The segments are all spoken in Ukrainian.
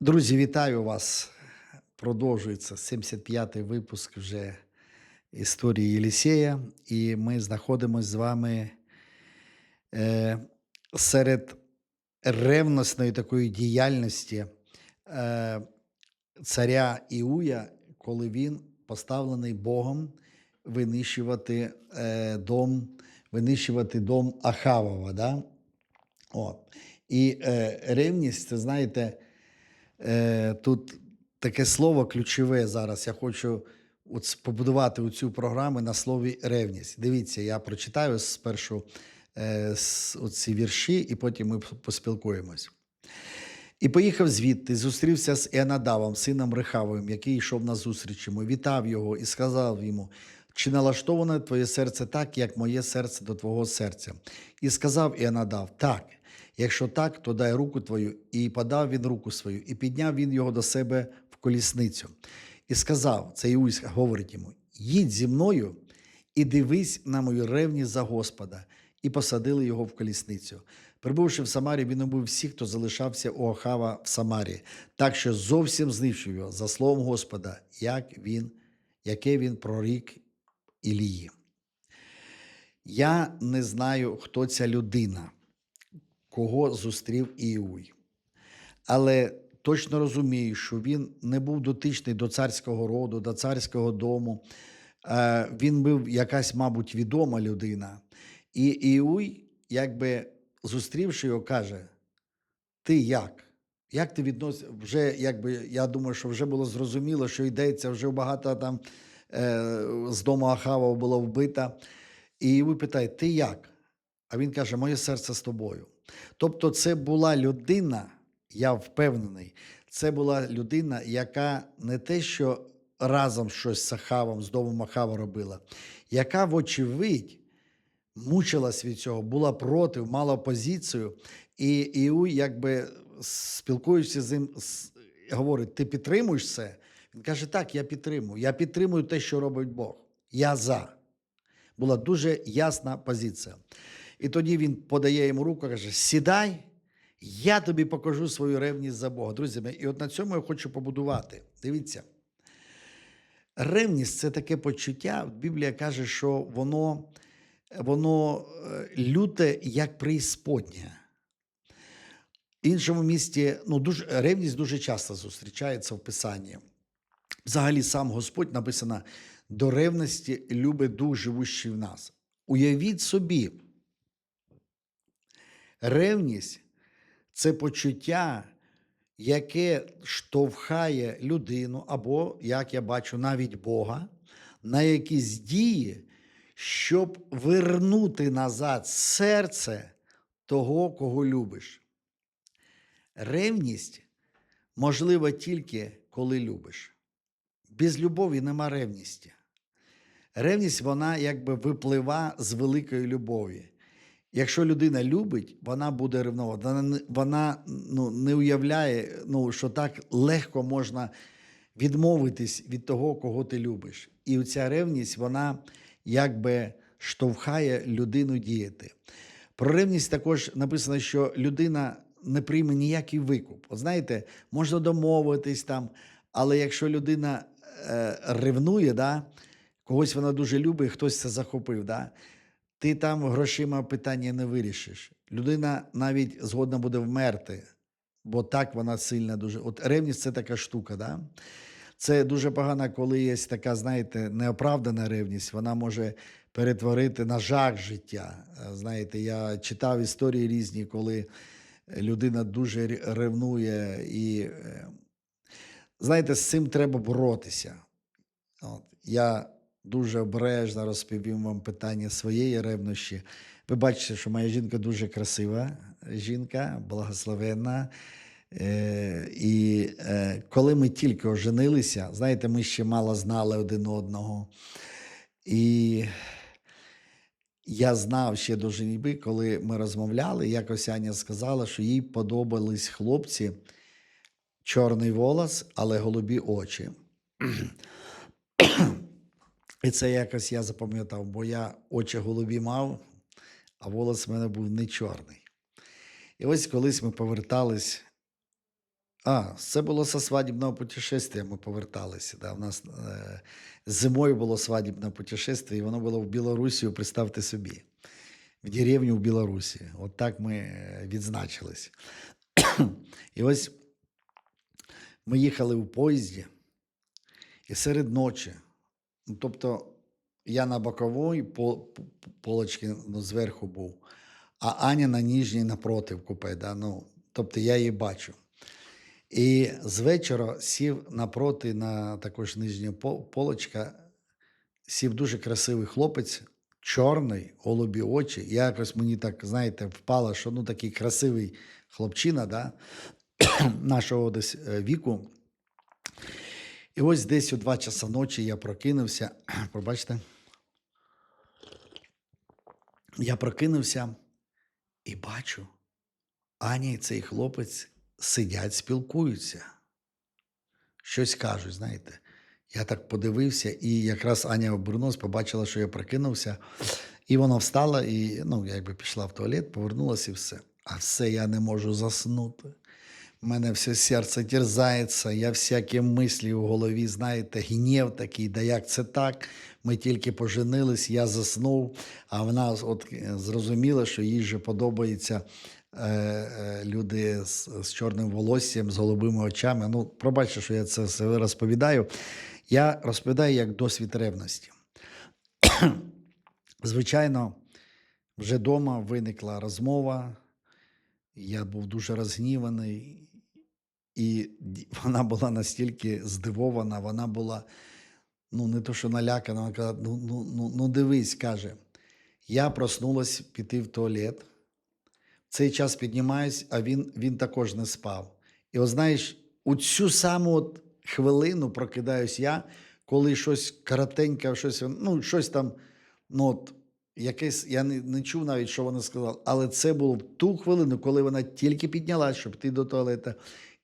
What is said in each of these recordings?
Друзі, вітаю вас. Продовжується 75-й випуск вже історії Єлісея, і ми знаходимося з вами е, серед ревностної такої діяльності е, царя Іуя, коли він поставлений Богом винищувати е, дом, винищувати дом Ахавова. Да? От. І е, ревність, це знаєте, е, тут таке слово ключове зараз. Я хочу от побудувати цю програму на слові ревність. Дивіться, я прочитаю спершу е, оці вірші, і потім ми поспілкуємось. І поїхав звідти, зустрівся з Енадавом, сином Рехавовим, який йшов на зустріч йому, вітав його і сказав йому: чи налаштоване твоє серце так, як моє серце до твого серця? І сказав Енадав: так. Якщо так, то дай руку твою. І подав він руку свою, і підняв він його до себе в колісницю. І сказав: це Іусь говорить йому: їдь зі мною і дивись на мою ревність за Господа. І посадили його в колісницю. Прибувши в Самарі, він убив всіх, хто залишався у Ахава в Самарі, так що зовсім знищив його за словом Господа, як він, яке він прорік Ілії. Я не знаю, хто ця людина, кого зустрів Іуй. Але точно розумію, що він не був дотичний до царського роду, до царського дому. Е, Він був якась, мабуть, відома людина. І Іуй, якби зустрівши його, каже: Ти як? Як ти відносиш? Вже, якби, я думаю, що вже було зрозуміло, що йдеться, вже багато там е, з дому Ахава було вбито. І Іуй питає: Ти як? А він каже: Моє серце з тобою. Тобто, це була людина, я впевнений, це була людина, яка не те, що разом щось з Ахавом, з домом Ахава робила, яка, вочевидь, мучилась від цього, була проти, мала позицію. І Іуй, якби спілкуючись з ним, говорить: ти підтримуєш це? Він каже: Так, я підтримую. Я підтримую те, що робить Бог. Я за. Була дуже ясна позиція. І тоді він подає йому руку, каже: Сідай, я тобі покажу свою ревність за Бога. Друзі, і от на цьому я хочу побудувати. Дивіться. Ревність це таке почуття. Біблія каже, що воно, воно е, люте, як преісподня. В іншому місті ну, дуже, ревність дуже часто зустрічається в Писанні. Взагалі, сам Господь написано: до ревності любить дух, живущий в нас. Уявіть собі, ревність це почуття, яке штовхає людину, або, як я бачу, навіть Бога, на якісь дії, щоб вернути назад серце того, кого любиш. Ревність можлива тільки коли любиш. Без любові нема ревності. Ревність, вона якби виплива з великої любові. Якщо людина любить, вона буде ревнувати. Вона, вона ну, не уявляє, ну, що так легко можна відмовитись від того, кого ти любиш. І ця ревність, вона якби штовхає людину діяти. Про ревність також написано, що людина не прийме ніякий викуп. От знаєте, можна домовитись там, але якщо людина е, ревнує, да, когось вона дуже любить, хтось це захопив, да, ти там грошима питання не вирішиш. Людина навіть згодна буде вмерти, бо так вона сильна дуже. От ревність це така штука. Да? Це дуже погано, коли є така, знаєте, неоправдана ревність, вона може перетворити на жах життя. Е, Знаєте, я читав історії різні, коли людина дуже ревнує і. е, Знаєте, з цим треба боротися. От. Я дуже обережно розповім вам питання своєї ревнощі. Ви бачите, що моя жінка дуже красива жінка, благословенна. Е, і е, коли ми тільки оженилися, знаєте, ми ще мало знали один одного. І я знав ще до женіби, коли ми розмовляли, якось Аня сказала, що їй подобались хлопці, чорний волос, але голубі очі. І це якось я запам'ятав, бо я очі голубі мав, а волос в мене був не чорний. І ось колись ми повертались А, це було со свадібного путешествия, ми поверталися. Да. У нас е, зимою було свадібне путешествие, і воно було в Білорусі, представте собі, в деревню в Білорусі. От так ми е, відзначились. І ось ми їхали у поїзді, і серед ночі, тобто я на боковій по, по- полочці ну, зверху був, а Аня на ніжній напроти купе. Да? Ну, тобто я її бачу. І з вечора сів напроти на також нижня полочка, сів дуже красивий хлопець, чорний, голубі очі. І якось мені так, знаєте, впало, що ну такий красивий хлопчина, да? нашого десь е, віку. І ось десь у 2 часа ночі я прокинувся. Пробачте. Я прокинувся і бачу, Аня і цей хлопець сидять, спілкуються. Щось кажуть, знаєте. Я так подивився, і якраз Аня обернулась, побачила, що я прокинувся. І вона встала і ну, якби пішла в туалет, повернулася і все. А все я не можу заснути. У мене все серце терзається, я всякі мислі в голові, знаєте, гнів такий, да як це так? Ми тільки поженились, я заснув, а вона от е, зрозуміла, що їй же подобаються е, е, люди з, з чорним волоссям, з голубими очами. Ну, пробачте, що я це все розповідаю. Я розповідаю як досвід ревності. Звичайно, вже вдома виникла розмова. Я був дуже розгніваний, і вона була настільки здивована, вона була ну, не то, що налякана, вона казала, ну, ну, ну, ну дивись, каже, я проснулась піти в туалет. В цей час піднімаюсь, а він, він також не спав. І от знаєш, у цю саму от хвилину прокидаюсь я, коли щось коротеньке, щось, ну, щось там, ну, от, якесь, я не, не чув навіть, що вона сказала, але це було в ту хвилину, коли вона тільки піднялась, щоб йти до туалета.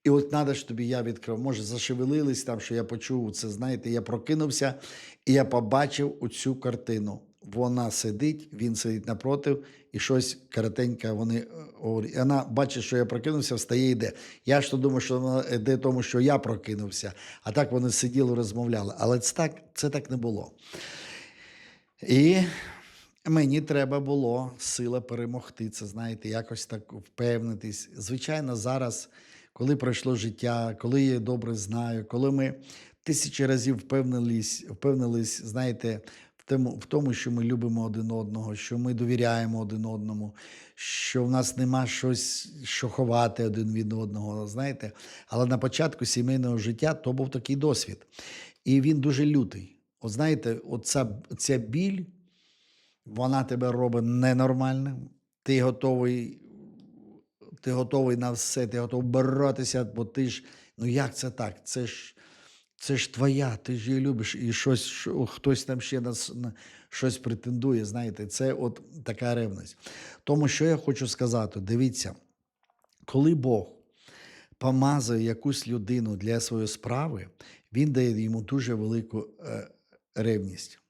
І от треба тобі я відкрив. Може, зашевелились там, що я почув це. Знаєте, я прокинувся і я побачив оцю картину. Вона сидить, він сидить напротив, і щось коротеньке вони е, говорять. Вона бачить, що я прокинувся, встає йде. Я ж то думаю, що вона йде тому, що я прокинувся. А так вони сиділи, розмовляли. Але це так, це так не було. І мені треба було сила перемогти це, знаєте, якось так впевнитись. Звичайно, зараз, коли пройшло життя, коли я добре знаю, коли ми тисячі разів впевнились, впевнились, знаєте, в тому, в тому, що ми любимо один одного, що ми довіряємо один одному, що в нас нема щось, що ховати один від одного. Знаєте, але на початку сімейного життя то був такий досвід. І він дуже лютий. От знаєте, оця, ця біль, вона тебе робить ненормальним. Ти готовий, ти готовий на все, ти готовий боротися, бо ти ж, ну як це так? Це ж, це ж твоя, ти ж її любиш, і щось, що, хтось там ще на, на щось претендує. Знаєте, це от така ревність. Тому що я хочу сказати, дивіться, коли Бог помазує якусь людину для своєї справи, він дає йому дуже велику е, ревність.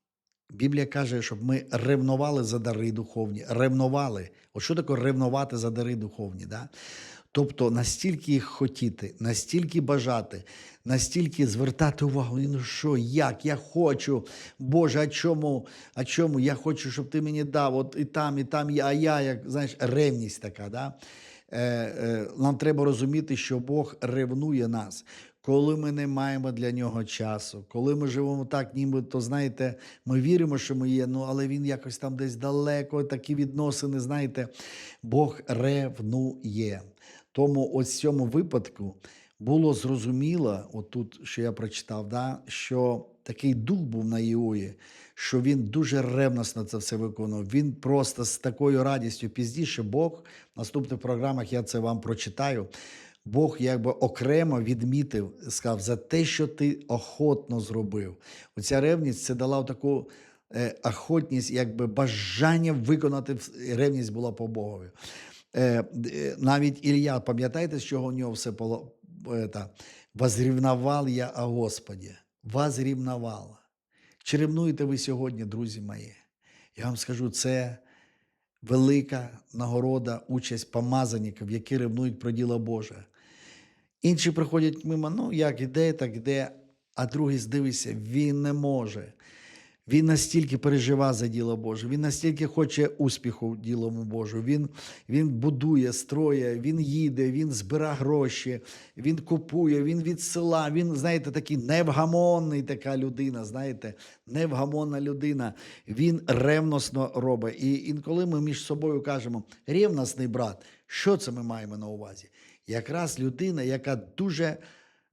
Біблія каже, щоб ми ревнували за дари духовні. Ревнували. От що таке ревнувати за дари духовні? Да? Тобто настільки їх хотіти, настільки бажати, настільки звертати увагу, ну що, як, я хочу, Боже, а чому, а чому? Я хочу, щоб ти мені дав, от і там, і там, а я, як знаєш, ревність така. Да? Е, е, нам треба розуміти, що Бог ревнує нас. Коли ми не маємо для нього часу, коли ми живемо так, ніби то знаєте, ми віримо, що ми є, ну але він якось там десь далеко, такі відносини, знаєте, Бог ревнує. Тому ось в цьому випадку було зрозуміло, отут, що я прочитав, да, що такий дух був на Іої, що він дуже ревносно це все виконував. Він просто з такою радістю пізніше Бог в наступних програмах я це вам прочитаю. Бог якби окремо відмітив, сказав, за те, що ти охотно зробив. Оця ревність це дала таку е, охотність, якби бажання виконати ревність була по Богові. Е, е, навіть Ілля, пам'ятаєте, з чого у нього все поло, е, та, возрівнавав я о Господі. Возрівнавав. Чи ревнуєте ви сьогодні, друзі мої? Я вам скажу, це велика нагорода, участь помазанників, які ревнують про діло Боже. Інші приходять мимо, ну як іде, так іде, а другий здивися, він не може. Він настільки переживає за діло Боже, він настільки хоче успіху ділому Божу. Він, він будує, строє, він їде, він збира гроші, він купує, він від села. Він, знаєте, такий невгамонний така людина. Знаєте, невгамонна людина. Він ревносно робить. І інколи ми між собою кажемо, ревностний брат, що це ми маємо на увазі? Якраз людина, яка дуже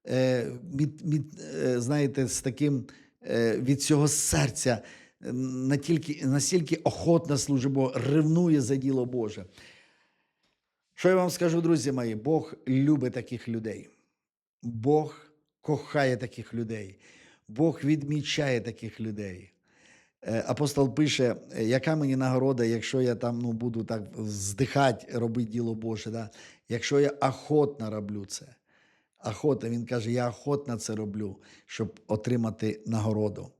е, від, від, е, знаєте, з таким е, від цього серця натільки, настільки охотно служить Богу, ревнує за діло Боже. Що я вам скажу, друзі мої? Бог любить таких людей. Бог кохає таких людей. Бог відмічає таких людей. Е, Апостол пише, е, яка мені нагорода, якщо я там ну, буду так здихати, робити діло Боже, да? Якщо я охотно роблю це. Охота, він каже, я охотно це роблю, щоб отримати нагороду.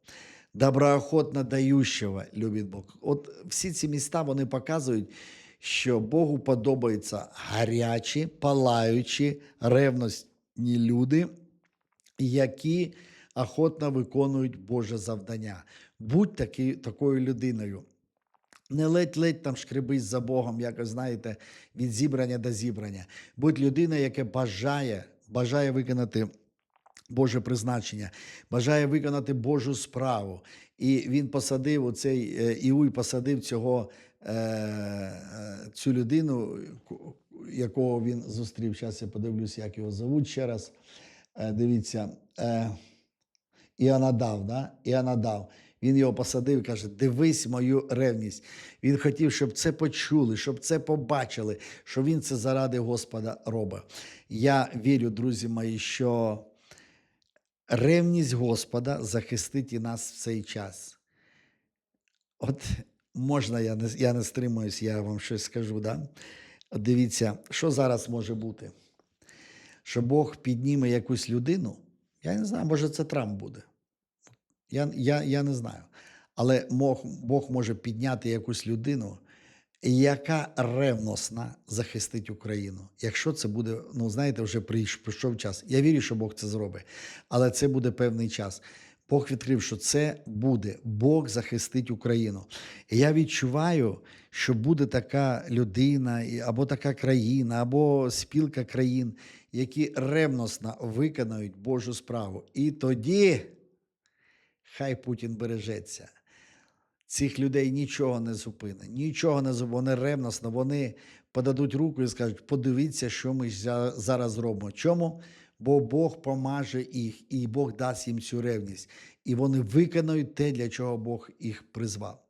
Доброохотно дающого любить Бог. От всі ці міста вони показують, що Богу подобаються гарячі, палаючі, ревностні люди, які охотно виконують Боже завдання. Будь таки, такою людиною. Не ледь-ледь там шкребись за Богом, якось знаєте, від зібрання до зібрання. Будь людина, яка бажає, бажає виконати Боже призначення, бажає виконати Божу справу. І він посадив оцей е, Іуй посадив цього, е, е, цю людину, якого він зустрів. Зараз я подивлюсь, як його зовуть ще раз. Дивіться. Іонадав, да? Іонадав. Він його посадив і каже: дивись мою ревність. Він хотів, щоб це почули, щоб це побачили, що він це заради Господа робить. Я вірю, друзі мої, що ревність Господа захистить і нас в цей час. От можна, я не, я не стримуюсь, я вам щось скажу. Да? Дивіться, що зараз може бути? Що Бог підніме якусь людину. Я не знаю, може це Трамп буде. Я, я, я не знаю. Але Бог, Бог може підняти якусь людину, яка ревностна захистить Україну. Якщо це буде, ну знаєте, вже прийш- прийшов час. Я вірю, що Бог це зробить, але це буде певний час. Бог відкрив, що це буде. Бог захистить Україну. І я відчуваю, що буде така людина, або така країна, або спілка країн, які ревносно виконають Божу справу. І тоді хай Путін бережеться. Цих людей нічого не зупинить, нічого не зупинить. Вони ревносно, вони подадуть руку і скажуть: подивіться, що ми зараз зробимо. Чому? Бо Бог помаже їх, і Бог дасть їм цю ревність. І вони виконають те, для чого Бог їх призвав.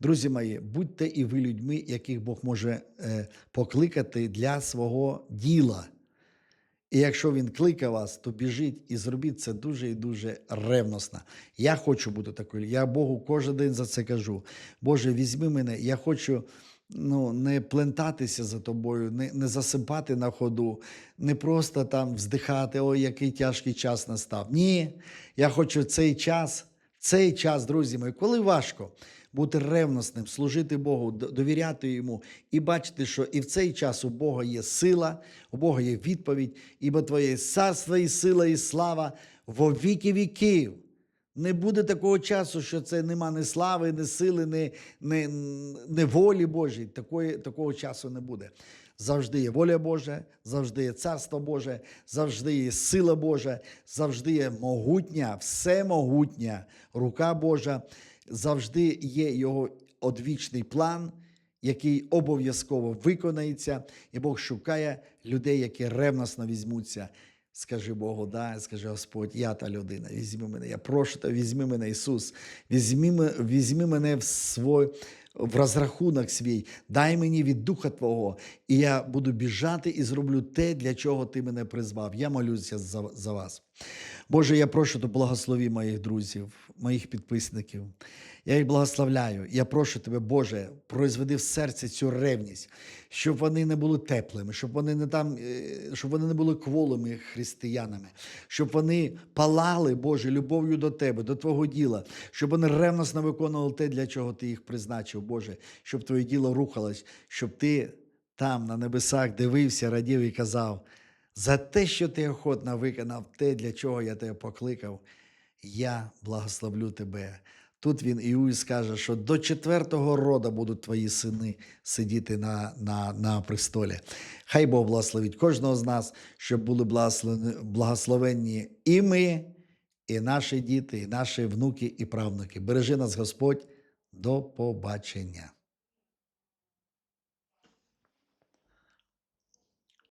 Друзі мої, будьте і ви людьми, яких Бог може е, покликати для свого діла. І якщо він кликає вас, то біжіть і зробіть це дуже і дуже ревносно. Я хочу бути такою. Я Богу кожен день за це кажу. Боже, візьми мене. Я хочу ну, не плентатися за тобою, не, не засипати на ходу, не просто там вздихати, ой, який тяжкий час настав. Ні, я хочу цей час, цей час, друзі мої, коли важко бути ревносним, служити Богу, довіряти йому і бачити, що і в цей час у Бога є сила, у Бога є відповідь, ібо Твоє царство і сила, і слава во віки віків. Не буде такого часу, що це нема ні слави, ні сили, ні, ні, ні волі Божої. Такої, такого часу не буде. Завжди є воля Божа, завжди є царство Боже, завжди є сила Божа, завжди є могутня, всемогутня рука Божа, завжди є його одвічний план, який обов'язково виконається, і Бог шукає людей, які ревносно візьмуться. Скажи Богу, да, скажи Господь, я та людина, візьми мене, я прошу та візьми мене, Ісус, візьми, візьми мене в свой, в розрахунок свій, дай мені від Духа Твого, і я буду біжати і зроблю те, для чого Ти мене призвав. Я молюся за, за вас. Боже, я прошу тебе, благослови моїх друзів, моїх підписників. Я їх благословляю. Я прошу тебе, Боже, произведи в серці цю ревність, щоб вони не були теплими, щоб вони не там, е, щоб вони не були кволими християнами, щоб вони палали, Боже, любов'ю до Тебе, до Твого діла, щоб вони ревносно виконували те, для чого Ти їх призначив, Боже, щоб Твоє діло рухалось, щоб Ти там, на небесах, дивився, радів і казав: за те, що ти охотно виконав те, для чого я тебе покликав. Я благословлю тебе. Тут він Іуїс каже, що до четвертого рода будуть твої сини сидіти на, на, на престолі. Хай Бог благословить кожного з нас, щоб були благословенні і ми, і наші діти, і наші внуки, і правнуки. Бережи нас Господь. До побачення.